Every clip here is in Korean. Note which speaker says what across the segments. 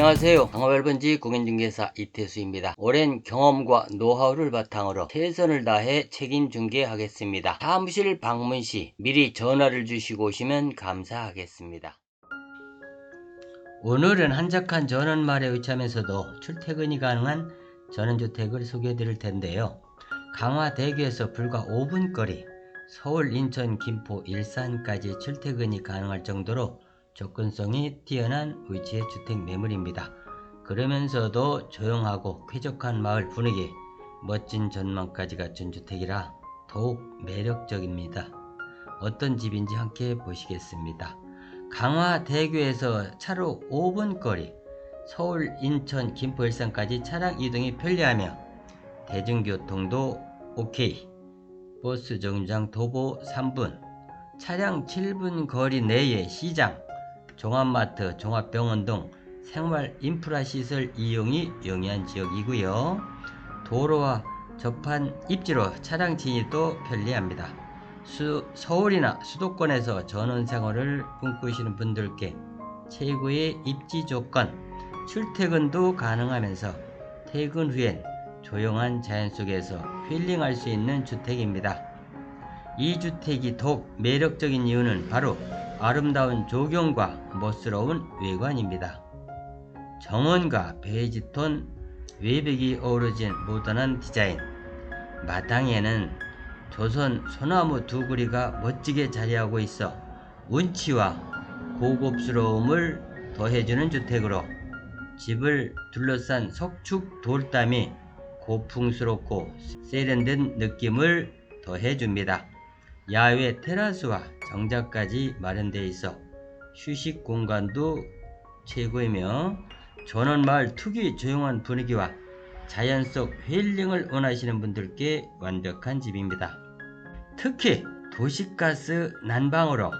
Speaker 1: 안녕하세요. 강화별번지 공인중개사 이태수입니다. 오랜 경험과 노하우를 바탕으로 최선을 다해 책임 중개하겠습니다. 사무실 방문 시 미리 전화를 주시고 오시면 감사하겠습니다. 오늘은 한적한 전원말에 위치하면서도 출퇴근이 가능한 전원주택을 소개해 드릴 텐데요. 강화대교에서 불과 5분 거리, 서울, 인천, 김포, 일산까지 출퇴근이 가능할 정도로 접근성이 뛰어난 위치의 주택 매물입니다. 그러면서도 조용하고 쾌적한 마을 분위기, 멋진 전망까지 갖춘 주택이라 더욱 매력적입니다. 어떤 집인지 함께 보시겠습니다. 강화대교에서 차로 5분 거리, 서울, 인천, 김포, 일산까지 차량 이동이 편리하며 대중교통도 오케이, 버스 정류장 도보 3분, 차량 7분 거리 내에 시장, 종합마트, 종합병원 등 생활 인프라 시설 이용이 용이한 지역이고요. 도로와 접한 입지로 차량 진입도 편리합니다. 수, 서울이나 수도권에서 전원 생활을 꿈꾸시는 분들께 최고의 입지 조건, 출퇴근도 가능하면서 퇴근 후엔 조용한 자연 속에서 힐링할 수 있는 주택입니다. 이 주택이 더욱 매력적인 이유는 바로 아름다운 조경과 멋스러운 외관입니다. 정원과 베이지톤 외벽이 어우러진 모던한 디자인 마당에는 조선 소나무 두 그리가 멋지게 자리하고 있어 운치와 고급스러움을 더해주는 주택으로 집을 둘러싼 석축 돌담이 고풍스럽고 세련된 느낌을 더해줍니다. 야외 테라스와 정자까지 마련되어 있어 휴식 공간도 최고이며 전원마을 특유의 조용한 분위기와 자연 속 힐링을 원하시는 분들께 완벽한 집입니다. 특히 도시가스 난방으로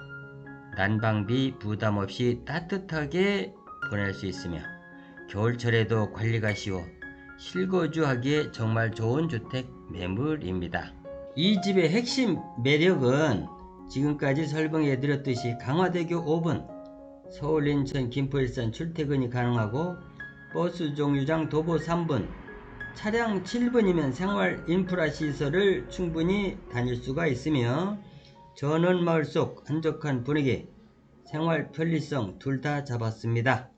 Speaker 1: 난방비 부담 없이 따뜻하게 보낼 수 있으며 겨울철에도 관리가 쉬워 실거주하기에 정말 좋은 주택 매물입니다. 이 집의 핵심 매력은 지금까지 설명해 드렸듯이 강화대교 5분, 서울, 인천, 김포, 일산 출퇴근이 가능하고 버스 정류장 도보 3분, 차량 7분이면 생활 인프라 시설을 충분히 다닐 수가 있으며 전원 마을 속 한적한 분위기, 생활 편리성 둘 다 잡았습니다.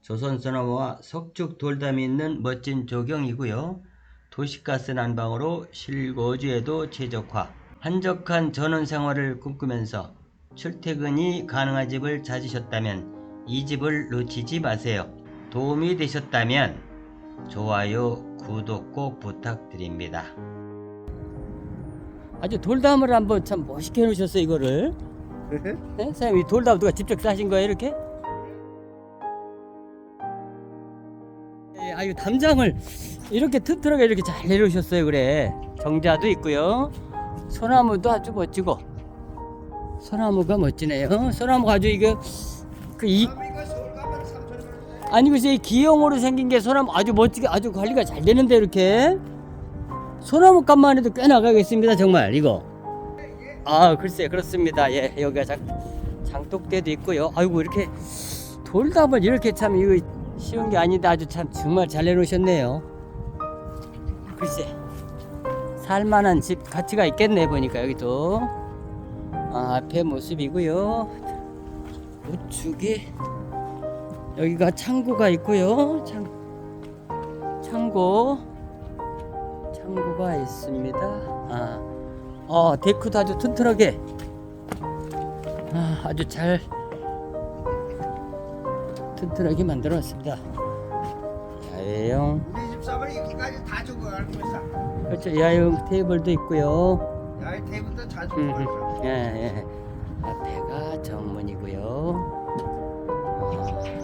Speaker 1: 조선 소나무와 석축 돌담이 있는 멋진 조경이고요. 도시가스 난방으로 실거주에도 최적화, 한적한 전원 생활을 꿈꾸면서 출퇴근이 가능한 집을 찾으셨다면 이 집을 놓치지 마세요. 도움이 되셨다면 좋아요, 구독 꼭 부탁드립니다. 아주 돌담을 한번 참 멋있게 해놓으셨어요 이거를. 네? 사장님 이 돌담 누가 직접 싸신 거예요 이렇게? 아유 담장을 이렇게 튼튼하게 이렇게 잘 내려오셨어요 그래. 정자도 있고요. 소나무도 아주 멋지고. 소나무가 멋지네요. 소나무가 아주 이게 그이 아니 글쎄 이 기형으로 생긴 게 소나무 아주 멋지게 아주 관리가 잘 되는데 이렇게. 소나무 값만 해도 꽤 나가겠습니다 정말 이거. 아 글쎄 그렇습니다. 예 여기가 장, 장독대도 있고요. 아이고 이렇게 돌담을 이렇게 참 이거 쉬운 게 아닌데 아주 참 정말 잘 내놓으셨네요. 글쎄 살만한 집 가치가 있겠네 보니까 여기도. 아, 앞에 모습이고요. 우측에 여기가 창고가 있고요. 창, 창고. 창고가 있습니다. 아, 어, 데크도 아주 튼튼하게. 아, 아주 잘 튼튼하게 만들어 놨습니다 야외형
Speaker 2: 우리 집 사람이 이렇게까지 다 주고 알고 있어.
Speaker 1: 그렇죠 야외형 테이블도 있고요
Speaker 2: 야, 이 테이블도 다 주고
Speaker 1: 음,
Speaker 2: 있어.
Speaker 1: 예, 예. 앞에가 정문이고요. 어,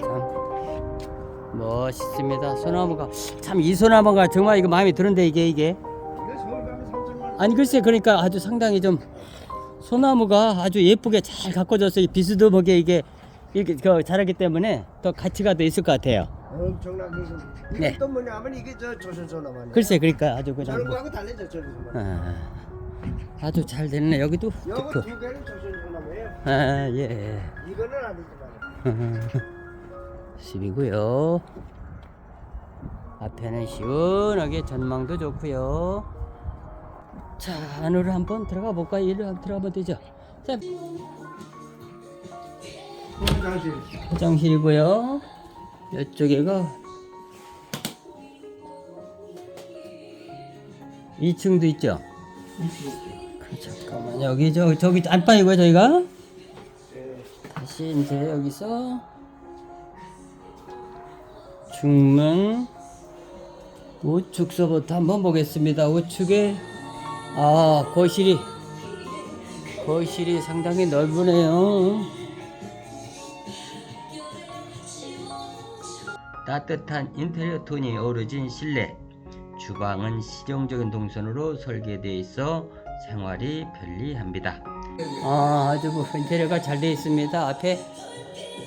Speaker 1: 참 멋있습니다. 소나무가 참 이 소나무가 정말 이거 마음에 드는데 이게 이게
Speaker 2: 이거 서울 가면 3천만 원.
Speaker 1: 아니 글쎄 그러니까 아주 상당히 좀 소나무가 아주 예쁘게 잘 가꿔져서 이 비스듬하게 이게 이렇게 그 자라기 때문에 더 가치가 더 있을 것 같아요.
Speaker 2: 엄청나게 이거. 이게
Speaker 1: 네.
Speaker 2: 또 뭐냐면 이게 저 조선소나무.
Speaker 1: 글쎄 그러니까 아주 그냥
Speaker 2: 저런
Speaker 1: 뭐,
Speaker 2: 거하고 달라져 조선소나무.
Speaker 1: 아, 아주 잘 됐네 여기도
Speaker 2: 요거
Speaker 1: 그,
Speaker 2: 두 개는 조선소나무예요.
Speaker 1: 아 예.
Speaker 2: 이거는 아니지만.
Speaker 1: 습이고요. 앞에는 시원하게 전망도 좋고요. 자 안으로 한번 들어가 볼까요? 이리로 한번 들어가면 되죠. 자
Speaker 2: 화장실.
Speaker 1: 화장실이고요. 이쪽에가 2층도 있죠. 그 잠깐만 여기 저 저기 안방이고요 저희가
Speaker 2: 예.
Speaker 1: 다시 이제 여기서 중문 우측서부터 한번 보겠습니다. 우측에 아 거실이 거실이 상당히 넓으네요. 따뜻한 인테리어 톤이 어우러진 실내 주방은 실용적인 동선으로 설계되어 있어 생활이 편리합니다. 아, 아주 뭐 인테리어가 잘 되어 있습니다. 앞에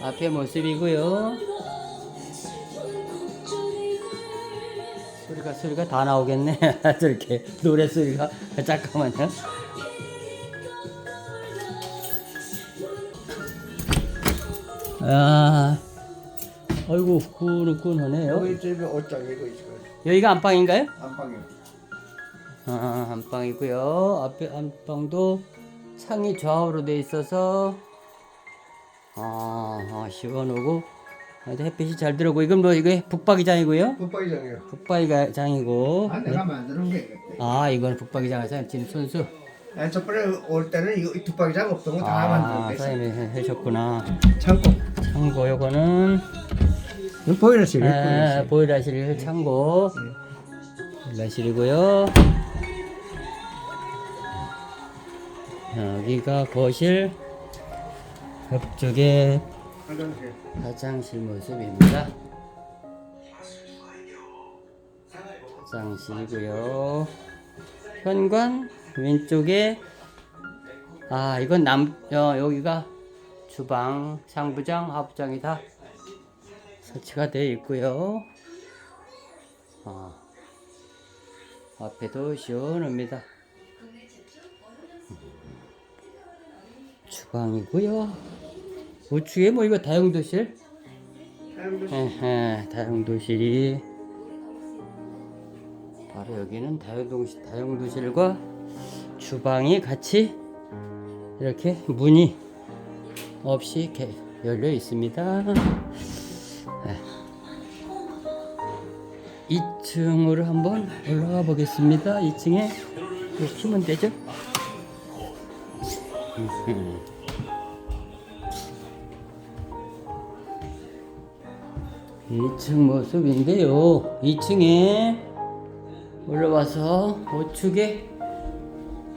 Speaker 1: 앞에 모습이고요. 소리가 소리가 다 나오겠네. 저렇게 노래 소리가 잠깐만요. 아, 아이고 후끈후끈하네요.
Speaker 2: 여기 집에 옷장 이거 있어요.
Speaker 1: 여기가 안방인가요?
Speaker 2: 안방에.
Speaker 1: 아, 안방이고요. 앞에 안방도 창이 좌우로 돼 있어서 아, 아, 시원하고 아주 햇빛이 잘 들어오고 이건 뭐 이게 북박이장이고요.
Speaker 2: 붙박이장이요.
Speaker 1: 북박이장이고
Speaker 2: 아, 내가 만드는 게 이거지.
Speaker 1: 아, 이건 북박이장에서 지금 손수
Speaker 2: 아, 저번에 올 때는 이거 붙박이장 없던 거 다
Speaker 1: 아,
Speaker 2: 만들고 있어.
Speaker 1: 사장님이 해- 하셨구나.
Speaker 2: 창고.
Speaker 1: 창고 요거는
Speaker 2: 보일러실. 이거
Speaker 1: 아,
Speaker 2: 보일러실.
Speaker 1: 보일러실 창고 보일러실이고요. 여기가 거실 옆쪽에
Speaker 2: 화장실.
Speaker 1: 화장실 모습입니다. 화장실이고요. 현관 왼쪽에 아 이건 남 어, 여기가 주방, 상부장, 하부장이 다 설치가 되어 있고요. 아, 앞에도 시원합니다. 주방이고요. 우측에 뭐 이거 다용도실?
Speaker 2: 사람들
Speaker 1: 에헤, 다용도실이 바로 여기는 다용도실, 다용도실과 주방이 같이 이렇게 문이 없이 이렇게 열려 있습니다. 2층으로 한번 올라가 보겠습니다. 2층에 이렇게 키면 되죠? 음흠. 2층 모습인데요. 2층에 올라와서 우측에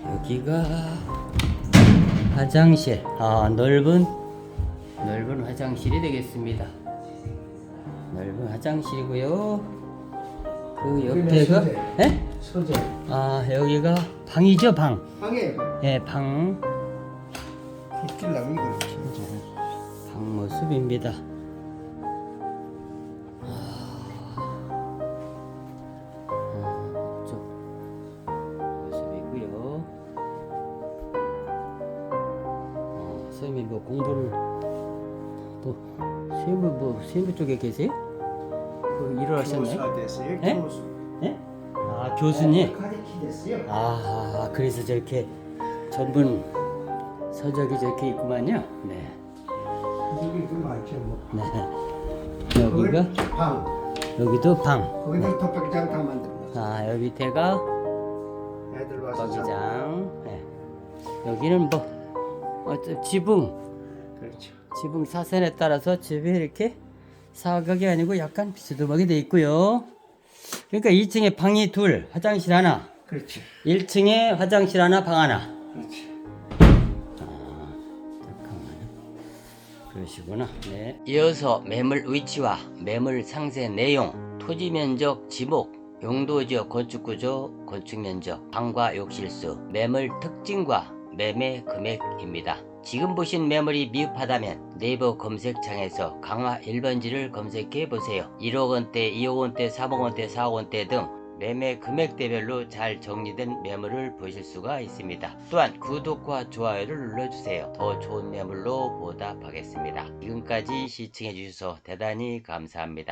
Speaker 1: 여기가 화장실. 아 넓은 넓은 화장실이 되겠습니다. 넓은 화장실이고요. 그 옆에가. 예?
Speaker 2: 서재.
Speaker 1: 아 여기가 방이죠 방.
Speaker 2: 방에
Speaker 1: 예 방.
Speaker 2: 빗길라면 이거 이렇게.
Speaker 1: 방 모습입니다. 아, 쪽 모습이고요. 어, 선생님이 뭐 공부를 뭐 세무 뭐 세무 쪽에 계세요? 그 일을 하셨나요?
Speaker 2: 교수가 됐어요.
Speaker 1: 예?
Speaker 2: 교수.
Speaker 1: 예? 아 교수님.
Speaker 2: 가리키 됐어요.
Speaker 1: 아 그래서 저렇게 전문 서적이 저렇게 있구만요. 네.
Speaker 2: 여기 그 많죠 뭐.
Speaker 1: 네. 여기가
Speaker 2: 방.
Speaker 1: 여기도 방.
Speaker 2: 거기다 덮박이장 다 만들고.
Speaker 1: 아 여기 밑에가
Speaker 2: 애들 와서 자.
Speaker 1: 버기장. 네. 여기는 뭐 어째 지붕
Speaker 2: 그렇죠.
Speaker 1: 지붕 사선에 따라서 집이 이렇게 사각이 아니고 약간 비스듬하게 돼 있고요. 그러니까 2층에 방이 둘, 화장실 하나,
Speaker 2: 그렇지.
Speaker 1: 1층에 화장실 하나, 방 하나.
Speaker 2: 그렇지.
Speaker 1: 잠깐만요. 그러시구나. 네. 이어서 매물 위치와 매물 상세 내용, 토지 면적, 지목, 용도 지역 건축 구조, 건축 면적, 방과 욕실수, 매물 특징과 매매 금액입니다. 지금 보신 매물이 미흡하다면 네이버 검색창에서 강화 1번지를 검색해 보세요. 1억 원대, 2억 원대, 3억 원대, 4억 원대 등 매매 금액대별로 잘 정리된 매물을 보실 수가 있습니다. 또한 구독과 좋아요를 눌러주세요. 더 좋은 매물로 보답하겠습니다. 지금까지 시청해 주셔서 대단히 감사합니다.